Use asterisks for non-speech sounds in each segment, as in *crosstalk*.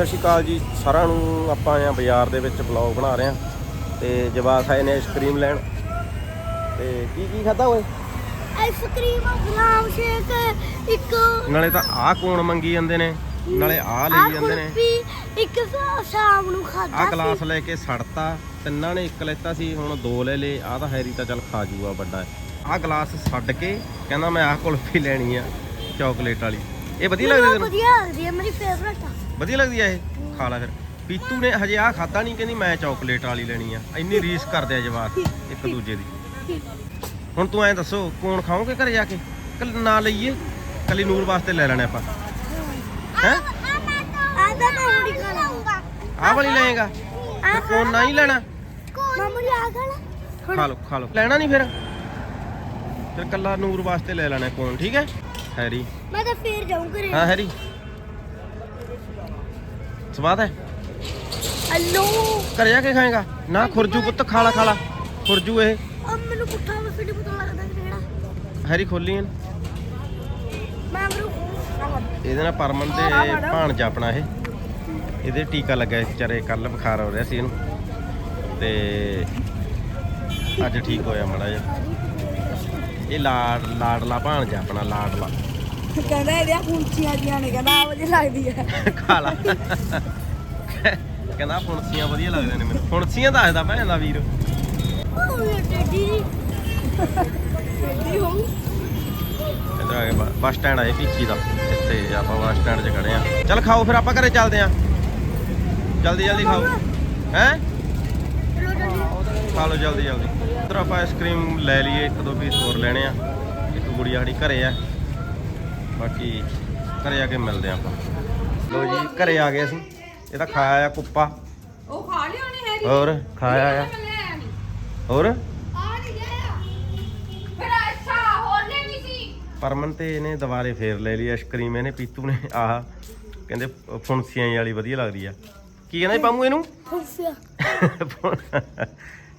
ਸਤਿ ਸ਼੍ਰੀ ਅਕਾਲ ਜੀ ਸਾਰਿਆਂ ਨੂੰ ਆਪਾਂ ਆਏ ਆ ਬਾਜ਼ਾਰ ਦੇ ਵਿੱਚ ਬਲੌਗ ਬਣਾ ਰਹੇ ਆ ਤੇ ਜਵਾਕ ਆਏ ਨੇ ਆਈਸਕ੍ਰੀਮ ਲੈਣ। ਤੇ ਕੀ ਕੀ ਖਾਦਾ ਓਏ? ਆਈਸਕ੍ਰੀਮ ਗੁਲਾਬ ਸ਼ੇਕ ਇੱਕ ਨਾਲੇ ਤਾਂ ਆਹ ਕੋਣ ਮੰਗੀ ਜਾਂਦੇ ਨੇ ਨਾਲੇ ਆਹ ਲਈ ਜਾਂਦੇ ਨੇ। ਇੱਕ ਸ਼ਾਮ ਨੂੰ ਖਾਦਾ ਆਹ ਗਲਾਸ ਲੈ ਕੇ ਸੜਤਾ ਤਿੰਨਾਂ ਨੇ ਇੱਕ ਲੈਤਾ ਸੀ ਹੁਣ ਦੋ ਲੈ ਲੇ ਆਹ ਤਾਂ ਹੈਰੀ ਤਾਂ ਚੱਲ ਖਾ ਜੂਗਾ ਵੱਡਾ। ਆਹ ਗਲਾਸ ਛੱਡ ਕੇ ਕਹਿੰਦਾ ਮੈਂ ਆਹ ਕੁਲਫੀ ਲੈਣੀ ਆ ਚਾਕਲੇਟ ਵਾਲੀ। ਇਹ ਵਧੀਆ ਲੱਗਦੀ ਤੈਨੂੰ? ਵਧੀਆ ਲੱਗਦੀ ਹੈ ਮੇਰੀ ਫੇਵਰਟ ਆ। ਵਧੀਆ ਲੱਗਦੀ ਆ ਇਹ? ਖਾ ਲੈ ਫਿਰ। ਪੀਤੂ ਨੇ ਹਜੇ ਆਹ ਖਾਦਾ ਨਹੀਂ ਕਹਿੰਦੀ ਮੈਂ ਚਾਕਲੇਟ ਵਾਲੀ ਲੈਣੀ ਆ। ਇੰਨੀ ਰੀਸ ਕਰਦੇ ਆ ਜਵਾਕ ਇੱਕ ਦੂਜੇ ਦੀ। ਹੁਣ ਤੂੰ ਐਂ ਦੱਸੋ ਕੌਣ ਖਾਓਗੇ ਘਰੇ ਜਾ ਕੇ? ਕੱਲ ਨਾ ਲਈਏ ਕੱਲੀ ਨੂਰ ਵਾਸਤੇ ਲੈ ਲੈਣੇ ਆਪਾਂ। ਹੈ। ਆਦਾ ਮੈਂ ਹੁਣੀ ਖਾ ਲਾਂਗਾ ਆਹ ਵਾਲੀ ਲਏਗਾ? ਕੌਣ ਨਾ ਹੀ ਲੈਣਾ ਮਾਮੂ ਆ ਗਲਾ ਖਾ ਲਓ ਖਾ ਲਓ। ਲੈਣਾ ਨਹੀਂ ਫਿਰ? ਫਿਰ ਕੱਲਾ ਨੂਰ ਵਾਸਤੇ ਲੈ ਲੈਣਾ ਕੌਣ ਠੀਕ ਹੈ? ਹੈਰੀ ਮੈਂ ਤਾਂ ਫੇਰ ਜਾਊਂ ਘਰੇ। ਹਾਂ ਹੈਰੀ। ਸਵਾਦ ਹੈ? ਹਲੋ। ਘਰੇ ਜਾ ਕੇ ਖਾਏਗਾ। ਨਾ ਖੁਰਜੂ ਪੁੱਤ ਖਾ ਲਾ ਖਾ ਲਾ ਖੁਰਜੂ ਇਹ। ਅਬ ਮੈਨੂੰ ਪੁੱਠਾ ਵਸੇ ਨਹੀਂ ਪਤਾ ਲੱਗਦਾ ਕਿਹੜਾ ਹੈਰੀ ਖੋਲੀ ਇਹਨੂੰ। ਮੈਂ ਇਹਦੇ ਨਾਲ ਪਰਮਨ ਦੇ ਭਾਣਜਾ ਆਪਣਾ ਇਹ। ਇਹਦੇ ਟੀਕਾ ਲੱਗਾ ਵਿਚਾਰੇ ਕੱਲ ਬੁਖਾਰ ਹੋ ਰਿਹਾ ਸੀ ਇਹਨੂੰ। ਤੇ ਅੱਜ ਠੀਕ ਹੋਇਆ ਮੜਾ ਜਿਹਾ। ਇਹ ਲਾੜ ਲਾੜਲਾ ਭਾਣਜਾ ਆਪਣਾ ਲਾੜਲਾ ਕਹਿੰਦਾ ਇਹਦੀਆਂ ਪੁੰਚੀਆਂ ਜੀਆਂ ਨੇ, ਕਹਿੰਦਾ ਆ ਵਜੇ ਲੱਗਦੀ ਹੈ। ਖਾ ਲਾ ਕਹਿੰਦਾ ਫੁਣਸੀਆਂ ਵਧੀਆ ਲੱਗਦੇ ਨੇ ਮੈਨੂੰ। ਫੁਣਸੀਆਂ ਦੱਸਦਾ ਭੈਣ ਦਾ ਵੀਰ। ਉਹ ਇਹ ਟੱਡੀ ਟੱਡੀ ਹੋ ਇੱਧਰ ਆ ਕੇ ਬ- ਬੱਸ ਸਟੈਂਡ ਆਏ ਪੀਚੀ ਦਾ। ਇੱਥੇ ਆਪਾਂ ਬੱਸ ਸਟੈਂਡ 'ਚ ਖੜੇ ਆ। ਚੱਲ ਖਾਓ, ਫਿਰ ਆਪਾਂ ਘਰੇ ਚੱਲਦੇ ਆ। ਜਲਦੀ ਜਲਦੀ ਖਾਓ। ਹੈ? ਖਾ ਲਓ ਜਲਦੀ ਜਲਦੀ। ਇੱਧਰ ਆਪਾਂ ਆਈਸਕ੍ਰੀਮ ਲੈ ਲਈਏ, ਇੱਕ, ਦੋ ਪੀਸ ਹੋਰ ਲੈਣੇ ਆ। ਇੱਕ ਗੁੜੀ ਸਾਡੀ ਘਰੇ ਆ। ਬਾਕੀ ਘਰੇ ਆ ਕੇ ਮਿਲਦੇ ਆਪਾਂ। ਲੋ ਜੀ ਘਰੇ ਆ ਗਏ ਅਸੀਂ। ਇਹ ਤਾਂ ਖਾਇਆ ਆ ਕੁੱਪਾ। ਉਹ ਖਾ ਲਿਆ ਉਹਨੇ ਹੈਰੀ। ਹੋਰ ਖਾਇਆ ਆ? ਨਹੀਂ ਹੋਰ? ਆ ਨਹੀਂ ਗਿਆ ਫਿਰ ਅੱਛਾ ਹੋਰ ਲੈ ਵੀ ਸੀ। ਪਰਮਨ ਤੇ ਇਹਨੇ ਦੁਬਾਰੇ ਫੇਰ ਲੈ ਲਈ ਆਈਸਕ੍ਰੀਮ ਇਹਨੇ ਪੀਤੂ ਨੇ ਆਹ ਕਹਿੰਦੇ ਫੁਣਸੀਆਂ ਜਿਹੀ ਵਾਲੀ ਵਧੀਆ ਲੱਗਦੀ ਆ। ਕੀ ਕਹਿੰਦਾ ਜੀ ਪਾਮੂ ਇਹਨੂੰ? ਹੁੱਫਿਆ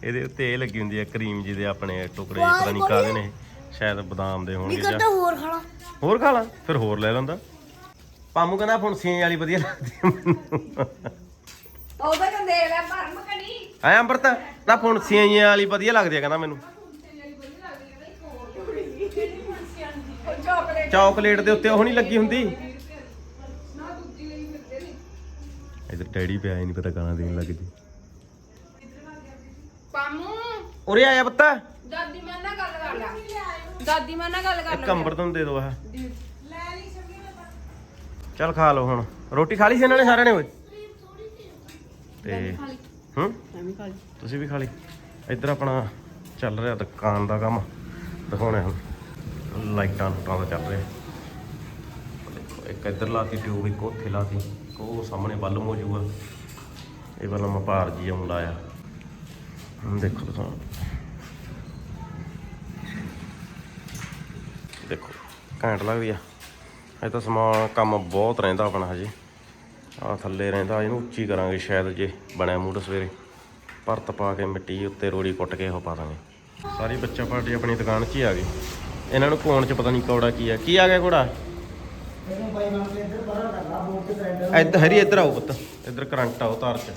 ਇਹਦੇ ਉੱਤੇ ਇਹ ਲੱਗੀ ਹੁੰਦੀ ਆ ਕਰੀਮ ਜਿਹਦੇ ਆਪਣੇ ਟੁਕੜੇ ਪਤਾ ਨਹੀਂ ਕਾਹਦੇ ਨੇ। ਸ਼ਾਇਦ ਬਦਾਮ ਦੇ ਨਹੀਂ ਹੋਣਗੇ ਕਰਦਾ ਜਾਂ ਹੋਰ ਖਾਣਾ ਹੋਰ ਖਾ ਲਾ ਫਿਰ ਹੋਰ ਲੈ ਲੈਂਦਾ। ਪਾਮੂ ਕਹਿੰਦਾ ਫੁਣਸੀਆਂ ਵਾਲੀ ਵਧੀਆ ਲੱਗਦੀ ਆ ਮੈਨੂੰ। ਉਹਦਾ ਕੰਦੇ ਲੈ ਭਰਮ ਕਣੀ ਐ ਅੰਮ੍ਰਿਤ ਨਾ ਫੁਣਸੀਆਂ ਜਿਹੀਆਂ ਵਾਲੀ ਵਧੀਆ ਲੱਗਦੀ ਆ ਕਹਿੰਦਾ ਮੈਨੂੰ। ਚਾਕਲੇਟ ਚਾਕਲੇਟ ਦੇ ਉੱਤੇ ਉਹ ਨਹੀਂ ਲੱਗੀ ਹੁੰਦੀ? ਇਧਰ ਡੈਡੀ ਪਿਆ ਹੀ ਨਹੀਂ ਪਤਾ ਗਾਣਾ ਦੇਣ ਲੱਗ ਜੀ ਪਾਮੂ ਉਰੇ ਆਇਆ ਬੱਤਾ ਦਾਦੀ ਮਾਂ ਨਾਲ ਗੱਲ ਕਰ ਲੈ। ਦਾਦੀ ਮਾਂ ਨਾਲ ਗੱਲ ਕਰ ਇੱਕ ਅੰਬਰ ਤੋਂ ਦੇ ਦੋ ਆਹ। ਚੱਲ ਖਾ ਲਓ ਹੁਣ। ਰੋਟੀ ਖਾ ਲਈ ਸੀ ਇਹਨਾਂ ਨੇ ਸਾਰਿਆਂ ਨੇ ਓਏ? ਤੇ ਹੂੰ? ਤੁਸੀਂ ਵੀ ਖਾ ਲਈ। ਇੱਧਰ ਆਪਣਾ ਚੱਲ ਰਿਹਾ ਦੁਕਾਨ ਦਾ ਕੰਮ। ਦਿਖਾਉਣੇ ਹੁਣ। ਲਾਈਟਾਂ ਲੂਟਾਂ ਦਾ ਚੱਲ ਰਿਹਾ। ਦੇਖੋ ਇੱਕ ਇੱਧਰ ਲਾਤੀ ਟਿਊਬ ਇੱਕ ਉੱਥੇ ਲਾਤੀ। ਉਹ ਸਾਹਮਣੇ ਬੱਲ ਮੋਜੂਗਾ ਇਹ ਵੱਲ ਮੈਂ ਭਾਰ ਜੀ ਆਉਂ ਲਾਇਆ ਹੁਣ ਦੇਖੋ ਦਿਖਾਉਣ ਦੇਖੋ ਘੈਂਟ ਲੱਗਦੀ ਆ। ਇਹ ਤਾਂ ਸਮਾਨ ਕੰਮ ਬਹੁਤ ਰਹਿੰਦਾ ਆਪਣਾ ਹਜੇ। ਆ ਥੱਲੇ ਰਹਿੰਦਾ ਇਹਨੂੰ ਉੱਚੀ ਕਰਾਂਗੇ ਸ਼ਾਇਦ ਜੇ ਬਣਿਆ ਮੂਡ ਸਵੇਰੇ। ਭਰਤ ਪਾ ਕੇ ਮਿੱਟੀ ਉੱਤੇ ਰੋੜੀ ਕੁੱਟ ਕੇ ਉਹ ਪਾ ਦਾਂਗੇ। ਸਾਰੀ ਬੱਚਾ ਪਾਰਟੀ ਆਪਣੀ ਦੁਕਾਨ 'ਚ ਹੀ ਆ ਗਈ। ਇਹਨਾਂ ਨੂੰ ਕੋਣ 'ਚ ਪਤਾ ਨਹੀਂ ਕੌੜਾ ਕੀ ਆ। ਕੀ ਆ ਗਿਆ ਕੋੜਾ ਇੱਧਰ ਹਰੀ ਇੱਧਰ ਆਓ ਪੁੱਤ। ਇੱਧਰ ਕਰੰਟ ਆਓ ਤਾਰ 'ਚ।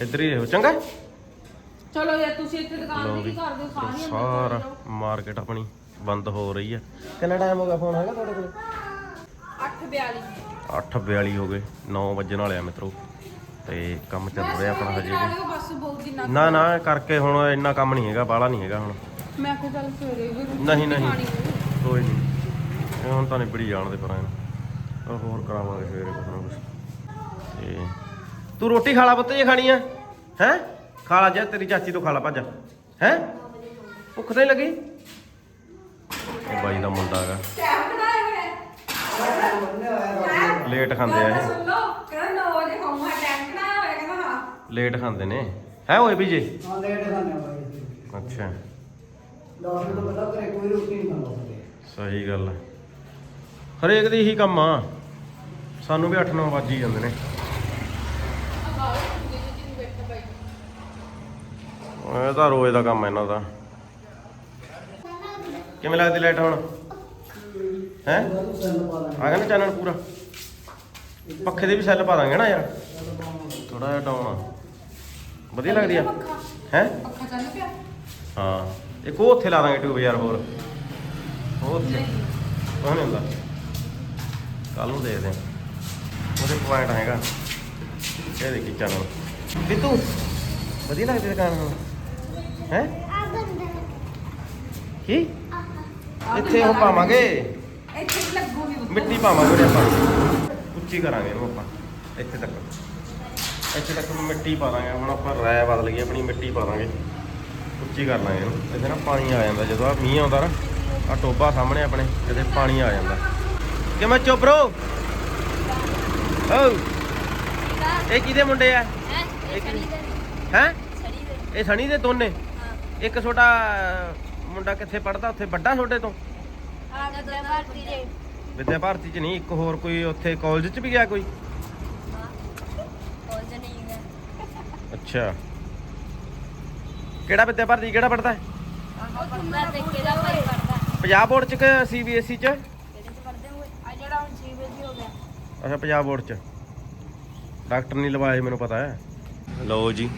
ਇੱਧਰ ਹੀ ਰਹੋ। ਚੰਗਾ? ਚਲੋ ਯਾਰ ਤੁਸੀਂ ਇੱਥੇ ਦੁਕਾਨ ਲਓ ਤੇ ਵੀ ਕੀ ਕਰਦੇ ਹੋ ਸਾਰੀਆਂ ਸਾਰਾ ਮਾਰਕੀਟ ਆਪਣੀ। ਬੰਦ ਹੋ ਰਹੀ ਆ ਕਿੰਨਾ ਟਾਈਮ ਹੋ ਗਿਆ ਫੋਨ ਹੈਗਾ ਤੁਹਾਡੇ ਕੋਲ? 842 8:42 ਹੋ ਗਏ 9 ਵੱਜਣ ਵਾਲੇ ਆ ਮਿੱਤਰੋ। ਤੇ ਕੰਮ ਚੱਲ ਰਿਹਾ ਆਪਣਾ ਹਜੇ ਵੀ। ਵੀ ਬਸ ਬਹੁਤ ਦਿਨਾਂ ਨਾ ਨਾ ਕਰਕੇ ਹੁਣ ਇੰਨਾ ਕੰਮ ਨਹੀਂ ਹੈਗਾ ਬਾਹਲਾ ਨਹੀਂ ਹੈਗਾ ਹੁਣ। ਮੈਂ ਕਿਹਾ ਚੱਲ ਸਵੇਰੇ ਵੀ ਰੋਟੀ ਨਹੀਂ ਨਹੀਂ ਖਾਣੀ ਹੋਊ। ਕੋਈ ਨਹੀਂ। ਇਹ ਹੁਣ ਤਾਂ ਨਿਬੜੀ ਜਾਣ ਦੇ ਪਰ ਇਹਨੂੰ। ਹੋਰ ਕਰਾਵਾਂਗੇ ਸਵੇਰੇ ਕੁਛ ਨਾ ਕੁਛ। ਤੇ ਤੂੰ ਰੋਟੀ ਖਾ ਲਾ ਪੁੱਤ ਜੇ ਖਾਣੀ ਆ। ਹੈ? ਖਾ ਲਾ ਜਾ ਤੇਰੀ ਚਾਚੀ ਤੋਂ ਖਾ ਲਾ ਭੱਜ। ਹੈ? ਭੁੱਖ ਤਾਂ ਨਹੀਂ ਲੱਗੀ? ਇਹ ਬਾਈ ਦਾ ਮੁੰਡਾ ਹੈਗਾ। ਲੇਟ ਖਾਂਦੇ ਆ ਇਹ। ਸੁਣ ਲਓ ਕਹਿੰਦਾ 9 ਵਜੇ ਖਾਊਂਗਾ ਟਾਈਮ ਬਣਾਇਆ ਹੋਇਆ ਕਹਿੰਦਾ ਹਾਂ। ਲੇਟ ਖਾਂਦੇ ਨੇ। ਹੈ ਓਏ ਵੀ ਜੇ? ਹਾਂ ਲੇਟ ਖਾਂਦੇ ਆ ਬਾਈ। ਅੱਛਾ। ਤੋਂ ਕੋਈ ਰੋਟੀ ਨਹੀਂ ਖਾਂਦਾ ਸਹੀ ਗੱਲ ਹੈ ਹਰੇਕ ਦੀ ਇਹੀ ਕੰਮ ਆ। ਸਾਨੂੰ ਵੀ 8-9 ਵੱਜ ਹੀ ਜਾਂਦੇ ਨੇ। ਇਹ ਤਾਂ ਰੋਜ਼ ਦਾ ਕੰਮ ਹੈ ਇਹਨਾਂ ਦਾ। ਕਿਵੇਂ ਲੱਗਦੀ ਲਾਈਟ ਹੁਣ? ਹੈ? ਆ ਗਿਆ ਨਾ ਚਾਨਣ ਪੂਰਾ? ਪੱਖੇ ਦੇ ਵੀ ਸੈੱਲ ਪਾ ਦਾਂਗੇ ਨਾ ਯਾਰ। ਥੋੜਾ ਜਿਹਾ ਡਾਊਨ ਆ। ਵਧੀਆ ਲੱਗਦੀ ਆ। ਹੈ? ਪੱਖਾ ਚੱਲ ਪਿਆ। ਹਾਂ। ਇੱਕ ਉਹ ਉੱਥੇ ਲਾ ਦਾਂਗੇ ਟਿਊਬ ਯਾਰ ਹੋਰ। ਉਹ ਉੱਥੇ। ਉਹ ਨਹੀਂ ਹੁੰਦਾ। ਕੱਲ ਨੂੰ ਦੇਖਦੇ ਹਾਂ ਉਹਦੇ ਪੁਆਇੰਟ ਹੈਗਾ। ਇਹ ਦੇਖੀ ਚੈਨਲ ਬਿੱਤੂ ਵਧੀਆ ਲੱਗਦੀ ਦੁਕਾਨ ਹੁਣ ਹੈ? ਕੀ? ਇੱਥੇ ਉਹ ਪਾਵਾਂਗੇ। ਇੱਥੇ ਲੱਗੂਗੀ ਉੱਤੇ। ਮਿੱਟੀ ਪਾਵਾਂਗੇ ਉਹਦੇ ਆਪਾਂ। ਉੱਚੀ ਕਰਾਂਗੇ ਇਹਨੂੰ ਆਪਾਂ ਇੱਥੇ ਤੱਕ। ਇੱਥੇ ਤੱਕ ਮਿੱਟੀ ਪਾ ਦਾਂਗੇ ਹੁਣ ਆਪਾਂ ਰਾਇ ਬਦਲ ਗਈ ਆਪਣੀ ਮਿੱਟੀ ਪਾ ਦਾਂਗੇ। ਉੱਚੀ ਕਰ ਲਾਂਗੇ ਇਹਨੂੰ। ਇਹਦੇ ਨਾਲ ਪਾਣੀ ਆ ਜਾਂਦਾ ਜਦੋਂ ਆ ਮੀਂਹ ਆਉਂਦਾ ਨਾ ਆ ਟੋਬਾ ਸਾਹਮਣੇ ਆਪਣੇ ਇਹਦੇ ਪਾਣੀ ਆ ਜਾਂਦਾ। ਕਿਵੇਂ ਚੋਬਰੋ ਓ ਇਹ ਕਿਹਦੇ ਮੁੰਡੇ ਆ? ਇਹ ਕੀ ਹੈ? ਇਹ ਸਣੀ ਦੇ ਦੋਨੇ? ਇੱਕ ਛੋਟਾ ਮੁੰਡਾ ਕਿੱਥੇ ਪੜਦਾ ਉੱਥੇ ਵੱਡਾ ਛੋਟੇ ਤੋਂ? ਵਿਦਿਆ ਭਾਰਤੀ ਚ ਨਹੀਂ ਇੱਕ ਹੋਰ ਕੋਈ ਉੱਥੇ ਕਾਲਜ ਚ ਵੀ ਗਿਆ ਕੋਈ? ਅੱਛਾ। ਕਿਹੜਾ ਵਿਦਿਆ ਭਾਰਤੀ ਕਿਹੜਾ ਪੜਦਾ ਹੈ ਪੰਜਾਬ ਬੋਰਡ ਚ ਕਿ ਸੀਬੀਐਸਈ ਚ? ਅੱਛਾ ਪੰਜਾਬ ਬੋਰਡ ਚ। ਡਾਕਟਰ ਨਹੀਂ ਲਵਾਏ ਮੈਨੂੰ ਪਤਾ ਹੈ। ਲਓ ਜੀ।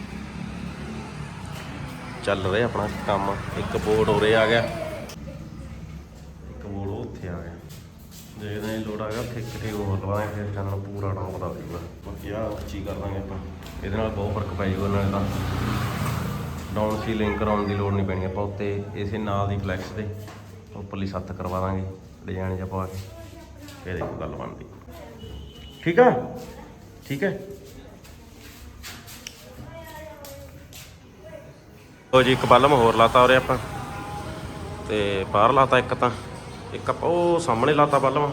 ਚੱਲ ਰਿਹਾ ਆਪਣਾ ਕੰਮ। ਇੱਕ ਬੋਰਡ ਉਰੇ ਆ ਗਿਆ। ਇੱਕ ਬੋਰਡ ਉੱਥੇ ਆ ਗਿਆ। ਦੇਖਦੇ ਹਾਂ ਲੋੜ ਆ ਗਿਆ ਉੱਥੇ ਕਿਤੇ ਹੋਰ ਲਵਾਂਗੇ, ਫਿਰ ਚੈਨਲ ਪੂਰਾ ਟੌਪ ਦਾ ਦੇਊਗਾ ਬਾਕੀ ਆ ਉੱਚੀ ਕਰ ਦਾਂਗੇ ਆਪਾਂ। ਇਹਦੇ ਨਾਲ ਬਹੁਤ ਫ਼ਰਕ ਪੈ ਜਾਊਗਾ ਨਾਲੇ ਤਾਂ। ਡਾਊਨ ਸੀਲਿੰਗ ਕਰਾਉਣ ਦੀ ਲੋੜ ਨਹੀਂ ਪੈਣੀ ਆਪਾਂ ਉੱਤੇ। ਇਸੇ ਨਾਲ ਦੀ ਫਲੈਕਸ ਦੇ ਉੱਪਰਲੀ ਸੱਤ ਕਰਵਾ ਦਾਂਗੇ ਡਿਜ਼ਾਈਨ ਜਿਹਾ ਪਾ ਕੇ। ਫਿਰ ਇੱਕ ਗੱਲ ਬਣਦੀ। ਠੀਕ ਆ? ਠੀਕ ਹੈ? ਉਹ ਜੀ, ਇੱਕ ਬਲਮ ਹੋਰ ਲਾਤਾ ਉਰੇ ਆਪਾਂ। ਤੇ ਬਾਹਰ ਲਾਤਾ ਇੱਕ ਤਾਂ। ਇੱਕ ਆਪਾਂ ਉਹ ਸਾਹਮਣੇ ਲਾਤਾ ਬਲਮ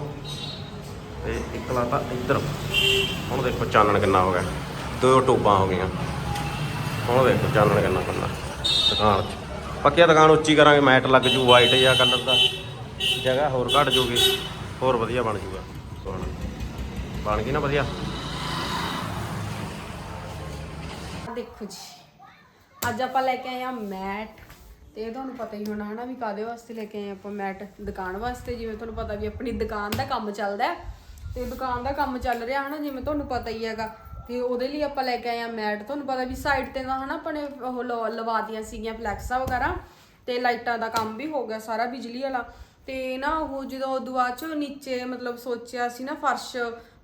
ਤੇ ਇੱਕ ਲਾਤਾ ਇੱਧਰ। ਹੁਣ ਦੇਖੋ ਚਾਨਣ ਕਿੰਨਾ ਹੋ ਗਿਆ। ਦੋ ਟੋਬਾਂ ਹੋ ਗਈਆਂ। ਹੁਣ ਦੇਖੋ ਚਾਨਣ ਕਿੰਨਾ ਪੈਂਦਾ ਦੁਕਾਨ 'ਚ ਪੱਕਿਆ ਦੁਕਾਨ ਉੱਚੀ ਕਰਾਂਗੇ, ਮੈਟ ਲੱਗ ਜੂ ਵਾਈਟ ਜਾਂ ਕਲਰ ਦਾ। ਜਗ੍ਹਾ ਹੋਰ ਘਟ ਜੂਗੀ। ਹੋਰ ਵਧੀਆ ਬਣ ਜੂਗਾ। ਬਣ ਗਈ ਨਾ ਵਧੀਆ। ਦੇਖੋ ਜੀ। ਅੱਜ ਆਪਾਂ ਲੈ ਕੇ ਆਏ ਆ ਮੈਟ ਤੇ ਇਹ ਤੁਹਾਨੂੰ ਪਤਾ ਹੀ ਹੋਣਾ ਹਨਾ ਵੀ ਕਾਦੇ ਵਾਸਤੇ ਲੈ ਕੇ ਆਏ ਆਪਾਂ ਮੈਟ ਦੁਕਾਨ ਵਾਸਤੇ, ਜਿਵੇਂ ਤੁਹਾਨੂੰ ਪਤਾ ਵੀ ਆਪਣੀ ਦੁਕਾਨ ਦਾ ਕੰਮ ਚੱਲਦਾ ਤੇ ਦੁਕਾਨ ਦਾ ਕੰਮ ਚੱਲ ਰਿਹਾ ਹਨਾ, ਜਿਵੇਂ ਤੁਹਾਨੂੰ ਪਤਾ ਹੀ ਹੈਗਾ। ਤੇ ਉਹਦੇ ਲਈ ਆਪਾਂ ਲੈ ਕੇ ਆਏ ਆ ਮੈਟ, ਤੁਹਾਨੂੰ ਪਤਾ ਵੀ ਸਾਈਡ ਤੇ ਤਾਂ ਹਨਾ ਆਪਾਂ ਨੇ ਉਹ ਲਵਾ- ਲਵਾਤੀਆਂ ਸੀਗੀਆਂ ਫਲੈਕਸਾਂ ਵਗੈਰਾ ਤੇ ਲਾਈਟਾਂ ਦਾ ਕੰਮ ਵੀ ਹੋ ਗਿਆ ਸਾਰਾ ਬਿਜਲੀ ਵਾਲਾ। ਤੇ ਨਾ ਉਹ ਜਦੋਂ ਉਦੋਂ ਬਾਅਦ ਚ ਨੀਚੇ ਮਤਲਬ ਸੋਚਿਆ ਸੀ ਨਾ ਫਰਸ਼,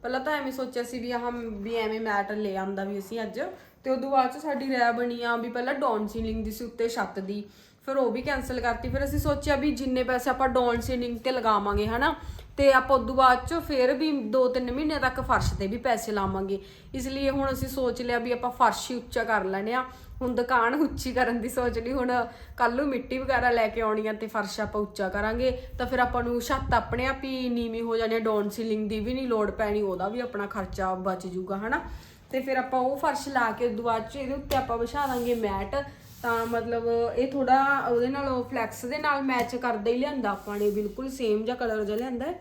ਪਹਿਲਾਂ ਤਾਂ ਐਵੇਂ ਸੋਚਿਆ ਸੀ ਵੀ ਆਹ ਵੀ ਐਵੇਂ ਮੈਟ ਲੈ ਆਂਦਾ ਵੀ ਅਸੀਂ ਅੱਜ। ਤੇ ਉਦੋਂ ਬਾਅਦ ਚ ਸਾਡੀ ਰਾਇ ਬਣੀ ਆ ਵੀ ਪਹਿਲਾਂ ਡਾਊਨ ਸੀਲਿੰਗ ਦੀ ਸੀ ਉੱਤੇ ਛੱਤ ਦੀ, ਫਿਰ ਉਹ ਵੀ ਕੈਨਸਲ ਕਰਤੀ, ਫਿਰ ਅਸੀਂ ਸੋਚਿਆ ਵੀ ਜਿੰਨੇ ਪੈਸੇ ਆਪਾਂ ਡਾਊਨ ਸੀਲਿੰਗ ਤੇ ਲਗਾਵਾਂਗੇ, ਹਨਾ, ਤੇ ਆਪਾਂ ਉਦੋਂ ਬਾਅਦ ਚ ਫਿਰ ਵੀ 2-3 ਮਹੀਨੇ ਤੱਕ ਫਰਸ਼ ਤੇ ਵੀ ਪੈਸੇ ਲਾਵਾਂਗੇ। ਇਸ ਲਈ ਹੁਣ ਅਸੀਂ ਸੋਚ ਲਿਆ ਵੀ ਆਪਾਂ ਫਰਸ਼ ਹੀ ਉੱਚਾ ਕਰ ਲੈਣੇ ਆ। ਹੁਣ ਦੁਕਾਨ ਉੱਚੀ ਕਰਨ ਦੀ ਸੋਚ ਲਈ, ਹੁਣ ਕੱਲ ਨੂੰ ਮਿੱਟੀ ਵਗੈਰਾ ਲੈ ਕੇ ਆਉਣੀ ਆ ਤੇ ਫਰਸ਼ ਆਪਾਂ ਉੱਚਾ ਕਰਾਂਗੇ, ਤਾਂ ਫਿਰ ਆਪਾਂ ਨੂੰ ਛੱਤ ਆਪਣੇ ਆਪ ਹੀ ਨੀਵੀਂ ਹੋ ਜਾਣੀ ਡਾਊਨ ਸੀਲਿੰਗ ਦੀ ਵੀ ਨਹੀਂ ਲੋੜ ਪੈਣੀ, ਉਹਦਾ ਵੀ ਆਪਣਾ ਖਰਚਾ ਬਚ ਜਾਊਗਾ ਹਨਾ। ਤੇ ਫਿਰ ਆਪਾਂ ਉਹ ਫਰਸ਼ ਲਾ ਕੇ ਉਦੋਂ ਬਾਅਦ ਚ ਇਹਦੇ ਉੱਤੇ ਆਪਾਂ ਵਿਛਾ ਦਾਂਗੇ ਮੈਟ। ਤਾਂ ਮਤਲਬ ਇਹ ਥੋੜਾ ਉਹਦੇ ਨਾਲ ਫਲੈਕਸ ਦੇ ਨਾਲ ਮੈਚ ਕਰਦਾ ਹੀ ਲਿਆਂਦਾ ਆਪਾਂ ਨੇ, ਬਿਲਕੁਲ ਸੇਮ ਜਿਹਾ ਕਲਰ ਜਿਹਾ ਲਿਆਂਦਾ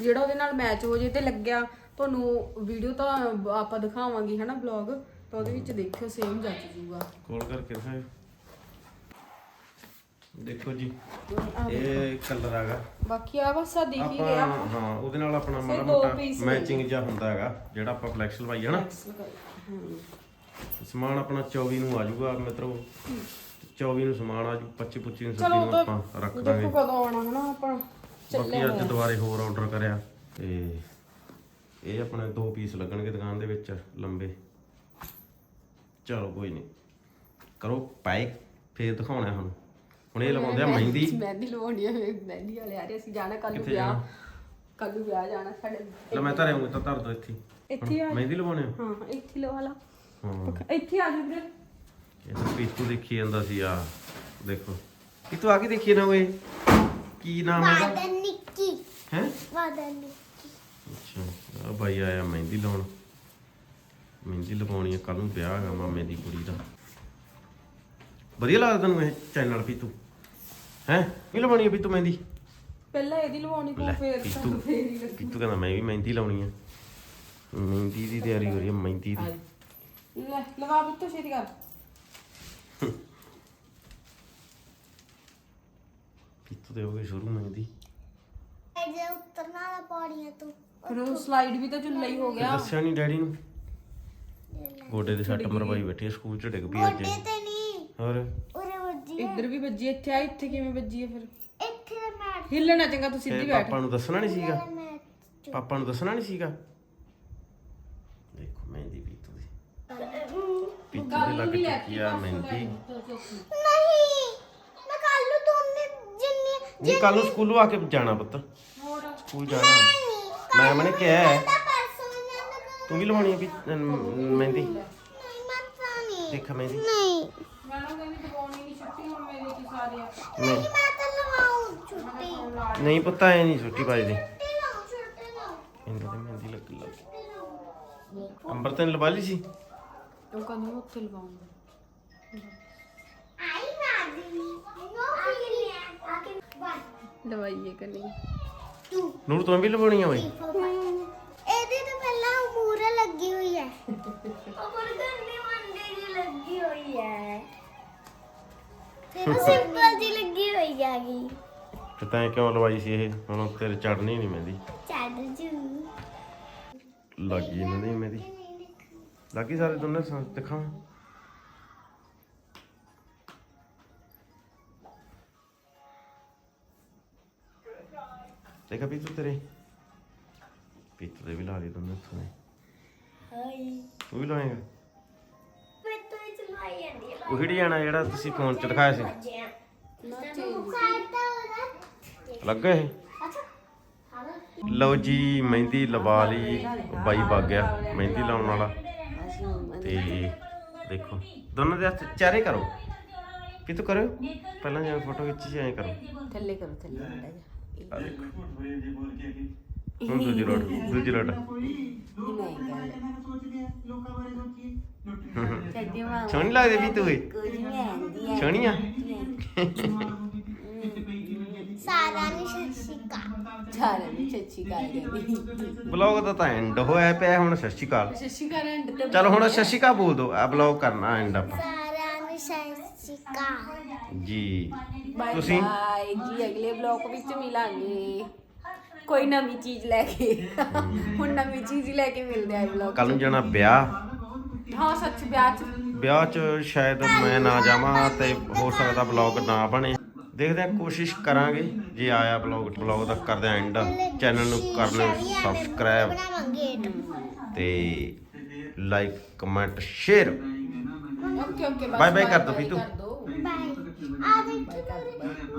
ਜਿਹੜਾ ਉਹਦੇ ਨਾਲ ਮੈਚ ਹੋ ਜੇ ਤੇ ਲੱਗਿਆ, ਤੁਹਾਨੂੰ ਵੀਡੀਓ ਤਾਂ ਆਪਾਂ ਦਿਖਾਵਾਂਗੇ ਹਨਾ ਬਲੌਗ ਤਾਂ ਉਹਦੇ ਵਿੱਚ ਦੇਖਿਓ ਸੇਮ ਜੱਚ ਜੂਗਾ। ਕੋਲ ਕਰਕੇ ਦਿਖਾਓ ਦੇਖੋ ਜੀ ਇਹ ਕਲਰ ਹੈਗਾ। ਬਾਕੀ ਆ ਬਸ ਆ ਦਿਖ ਹੀ ਰਿਹਾ ਆਪਾਂ ਹਾਂ ਉਹਦੇ ਨਾਲ ਆਪਣਾ ਮਾੜਾ ਮੋਟਾ ਮੈਚਿੰਗ ਜਿਹਾ ਹੁੰਦਾ ਹੈਗਾ ਜਿਹੜਾ ਆਪਾਂ ਫਲੈਕਸ ਲਵਾਈ ਹੈ। ਨਾ ਸਮਾਨ ਆਪਣਾ 24 ਨੂੰ ਆ ਜਾਊਗਾ ਮਿੱਤਰੋ। 24 ਨੂੰ ਸਮਾਨ ਆ ਜੂ 25 25 ਨੂੰ ਚਲੋ 26 ਨੂੰ ਆਪਾਂ ਰੱਖ ਦੇਖੋ ਦਾਂਗੇ ਕਦੋਂ ਆਉਣਾ ਹਨਾ ਆਪਾਂ ਬਾਕੀ ਅੱਜ ਦੁਬਾਰੇ ਹੋਰ ਆਰਡਰ ਕਰਿਆ ਤੇ ਇਹ ਆਪਣੇ ਦੋ ਪੀਸ ਲੱਗਣਗੇ ਦੁਕਾਨ ਦੇ ਵਿੱਚ ਲੰਬੇ। ਚਲੋ ਕੋਈ ਨਹੀਂ। ਕਰੋ ਪੈਕ ਫੇਰ ਦਿਖਾਉਣਾ ਹੁਣ। ਹੁਣ ਇਹ ਲਵਾਉਂਦੇ ਆ ਮਹਿੰਦੀ। ਮਹਿੰਦੀ ਲਵਾਉਣੀ ਹੈ ਮਹਿੰਦੀ ਵਾਲੇ ਆ ਰਹੇ ਅਸੀਂ ਜਾਣਾ ਕੱਲ ਨੂੰ ਵਿਆਹ? ਕੱਲ ਨੂੰ ਵਿਆਹ ਜਾਣਾ ਸਾਡੇ ਲੈ ਮੈਂ ਧਰਿਆ ਤਾਂ ਧਰ ਦੋ ਇੱਥੇ। ਇੱਥੇ ਆ। ਮਹਿੰਦੀ ਲਵਾਉਣੇ ਆ? ਹਾਂ ਇੱਥੇ ਲਵਾ ਲਾ। ਹਾਂ। ਇੱਥੇ ਆ ਜਾ ਵੀਰੇ। ਇਹ ਤਾਂ ਪੀਤੂ ਦੇਖੀ ਜਾਂਦਾ ਸੀ ਆ ਦੇਖੋ। ਪੀਤੂ ਆ ਕੇ ਦੇਖੀ ਨਾ ਓਏ? ਕੀ ਨਾਮ ਹੈ ਵਾਦਨ ਨਿੱਕੀ। ਹੈ? ਵਾਦਨ ਨਿੱਕੀ। ਅੱਛਾ ਆ ਬਾਈ ਆਇਆ ਮਹਿੰਦੀ ਲਾਉਣ। ਮਹਿੰਦੀ ਲਵਾਉਣੀ ਹੈ ਕੱਲ ਨੂੰ ਵਿਆਹ ਹੈਗਾ ਮਾਮੇ ਦੀ ਕੁੜੀ ਦਾ। ਵਧੀਆ ਲੱਗਦਾ ਤੈਨੂੰ ਇਹ ਚੈਨਲ ਪੀਤੂ? ਹੈ? ਕੀ ਲਵਾਉਣੀ ਹੈ ਪੀਤੂ ਮਹਿੰਦੀ? ਪਹਿਲਾਂ ਇਹਦੀ ਲਵਾਉਣੀ ਲੈ ਪਊ ਫੇਰ ਪੀਤੂ। ਸਾਨੂੰ ਫੇਰ ਹੀ ਲੱਗੀ। ਪੀਤੂ ਕਹਿੰਦਾ ਮੈਂ ਵੀ ਮਹਿੰਦੀ ਲਾਉਣੀ ਹੈ ਮਹਿੰਦੀ ਦੀ ਤਿਆਰੀ ਹੋ ਰਹੀ ਹੈ ਮਹਿੰਦੀ ਦੀ। ਲੈ ਲਵਾ ਬੁੱਤੋ ਛੇਤੀ ਕਰ। ਪੀਤੂ ਦੇ ਹੋ ਗਏ ਸ਼ੁਰੂ ਮਹਿੰਦੀ। ਜੇ ਉਤਰਨਾ ਨਾ ਪੌੜੀਆਂ ਤੂੰ। ਫਿਰ ਉਹ ਸਲਾਈਡ ਵੀ ਤਾਂ ਝੁੱਲਾ ਹੀ ਹੋ ਤੇ ਗਿਆ ਦੱਸਿਆ ਨਹੀਂ ਡੈਡੀ ਨੂੰ? ਗੋਡੇ ਦੇ ਸੱਟ ਮਰਵਾਈ ਬੈਠੀ ਸਕੂਲ ਚ ਡਿੱਗ ਪਈ ਅੱਜ। ਗੋਡੇ ਤੇ ਨਹੀਂ ਹੋਰ? ਇੱਧਰ ਵੀ ਵੱਜੀ ਇੱਥੇ ਆ ਇੱਥੇ ਕਿਵੇਂ ਵੱਜੀ ਹੈ ਫਿਰ? ਇੱਥੇ ਦਾ ਮੈਟ ਹਿੱਲਣਾ ਚੰਗਾ ਤੂੰ ਸਿੱਧੀ ਤੇ ਬੈਠ ਪਾਪਾ ਨੂੰ ਦੱਸਣਾ ਨਹੀਂ ਸੀਗਾ? ਪਾਪਾ ਨੂੰ ਦੱਸਣਾ ਨਹੀਂ ਸੀਗਾ? ਦੇਖੋ ਮਹਿੰਦੀ ਪੀਤੂ ਦੀ। ਪੀਤੂ ਦੇ ਲੱਗ ਚੁੱਕੀ ਆ ਮਹਿੰਦੀ। ਨਹੀਂ ਮੈਂ ਕੱਲ ਨੂੰ ਦੋਨੇ ਜਿੰਨੀ ਨਹੀਂ ਕੱਲ ਨੂੰ ਸਕੂਲੋਂ ਆ ਕੇ ਜਾਣਾ ਪੁੱਤ। ਸਕੂਲ ਜਾਣਾ। ਮੈਂ ਮਨੇ ਕਿਹਾ ਹੈ, ਤਾਂ ਪਰਸੋਂ ਨਾ ਤੂੰ ਵੀ ਲਵਾਉਣੀ ਆ ਵੀ ਅਮ, ਮਹਿੰਦੀ। ਨਹੀਂ ਮੈਂ ਦੇਖ ਮਹਿੰਦੀ ਨਹੀਂ ਮੈਡਮ ਕਹਿੰਦੀ ਦਵਾਉਣੀ ਨਹੀਂ ਛੁੱਟੀ ਹੁਣ ਮੇਰੇ। ਕੀ ਸਾਰੇ ਨਹੀਂ। ਮੈਂ ਤਾਂ ਲਵਾਉਂ ਛੁੱਟੀ ਨਹੀਂ ਪੁੱਤ ਐ ਨਹੀਂ ਛੁੱਟੀ ਪਾਜਦੀ ਛੁੱਟੀ ਇਹਨਾਂ ਦੀ ਮਹਿੰਦੀ ਲੱਗ ਲੱਗ। ਅੰਬਰ ਤੈਨੂੰ ਲਵਾ ਲਈ ਸੀ? ਉਹ ਕਹਿੰਦਾ ਮੈਂ ਉੱਥੇ ਲਵਾਉਂਗਾ। ਆਈ ਨਾ ਦੀ ਨੋ ਫੀਲਿੰਗ ਆ ਕੇ ਵਨ ਲਵਾਈਏ ਕਿ ਨਹੀਂ? ਟੂ ਨੂਰ ਤੂੰ ਵੀ ਲਵਾਉਣੀ ਆ ਓਏ ਇਹਦੀ ਤਾਂ ਪਹਿਲਾਂ ਮੂਰੇ ਲੱਗੀ ਹੋਈ ਹੈ। ਦੀ ਲੱਗੀ ਹੋਈ ਹੈ। *laughs* ਫਿਰ ਸਿੰਪਲ ਦੀ ਲੱਗੀ ਹੋਈ ਹੈਗੀ। ਤੇ ਤੈਂ ਕਿਉਂ ਲਵਾਈ ਸੀ ਇਹ? ਹੁਣ ਤੇਰੇ ਚੜਨੀ ਨਹੀਂ ਮਹਿੰਦੀ। ਚੱਲ ਜੂ। ਲੱਗੀ ਇਹਨਾਂ ਦੀ ਮਹਿੰਦੀ। ਲੱਗੀ ਸਾਰੇ ਦੋਨੇ ਸਾਂ ਦਿਖਾਵਾਂ। ਦੇਖਾ ਪੀਤੂ ਤੇਰੇ। ਪੀਤੂ ਦੇ ਵੀ ਲਾ ਲਈ ਦੋਨੇ ਹੱਥਾਂ ਨੇ ਹਾਈ ਤੂੰ ਵੀ ਲਾਏਗਾ? ਉਹ ਕਿਹੜੀ ਜਾਣਾ ਜਿਹੜਾ ਤੁਸੀਂ ਫੋਨ 'ਚ ਦਿਖਾਇਆ ਸੀ। ਲੱਗਾ ਇਹ? ਲਓ ਜੀ ਮਹਿੰਦੀ ਲਵਾ ਲਈ ਬਾਈ ਵਗ ਗਿਆ ਮਹਿੰਦੀ ਲਾਉਣ ਵਾਲਾ। ਤੇ ਦੇਖੋ ਦੋਨਾਂ ਦੇ ਹੱਥ ਚਾਰੇ ਕਰੋ। ਕਿ ਤੂੰ ਕਰੋ ਪਹਿਲਾਂ ਜਿਵੇਂ ਫੋਟੋ ਖਿੱਚੀ ਐਂ ਕਰੋ। ਥੱਲੇ ਕਰੋ ਥੱਲੇ। ਆ ਦੇਖੋ। ਹੁਣ ਦੂਜੀ ਲੋਟ ਦੂਜੀ ਲੋਟ। ਸੋਹਣੀ ਲੱਗਦੀ ਵੀ ਤੂੰ ਇਹ ਸੋਹਣੀ ਆ। ਸਾਰਾ ਨਹੀਂ ਸ਼ਸ਼ਿਕਾ ਚਾਰੇ ਨੂੰ ਛੱਛੀ ਕਰ ਦੇਣੀ ਬਲੌਗ ਦਾ ਤਾਂ ਐਂਡ ਹੋਇਆ ਪਿਆ ਹੁਣ ਸਤਿ ਸ਼੍ਰੀ ਅਕਾਲ। ਛੱਛੀ ਕਰ ਐਂਡ ਤੇ ਚਲੋ ਹੁਣ ਸਤਿ ਸ਼੍ਰੀ ਅਕਾਲ ਬੋਲ ਦੋ ਆ ਬਲੌਗ ਕਰਨਾ ਐਂਡ ਆਪਾਂ। ਸਾਰਾ ਨੂੰ ਸ਼ਸ਼ਿਕਾ ਜੀ। ਬਾਏ ਤੁਸੀਂ? ਬਾਏ ਜੀ ਅਗਲੇ ਬਲੌਗ ਵਿੱਚ ਮਿਲਾਂਗੇ। ਕੋਈ ਨਵੀਂ ਚੀਜ਼ ਲੈ ਕੇ। ਹੁਣ ਨਵੀਂ ਚੀਜ਼ ਹੀ ਲੈ ਕੇ ਮਿਲਦੇ ਆ ਬਲੌਗ ਕੱਲ ਨੂੰ ਜਾਣਾ ਵਿਆਹ। ਹਾਂ ਸੱਚ ਵਿਆਹ ਚ। ਵਿਆਹ 'ਚ ਸ਼ਾਇਦ ਮੈਂ ਨਾ ਜਾਵਾਂ ਤੇ ਹੋ ਸਕਦਾ ਬਲੌਗ ਨਾ ਬਣੇ। ਦੇਖਦੇ ਹਾਂ ਕੋਸ਼ਿਸ਼ ਕਰਾਂਗੇ ਜੇ ਆਇਆ ਬਲੌਗ ਬਲੌਗ ਦਾ ਕਰਦੇ ਆ ਐਂਡ ਚੈਨਲ ਨੂੰ ਕਰ ਲਿਓ ਸਬਸਕ੍ਰਾਈਬ ਬਣਾਵਾਂਗੇ ਤੇ like comment share okay okay Bye bye ਕਰ ਦਿਓ ਦਿਓ ਬਾਏ ਆ ਦੇਖੋ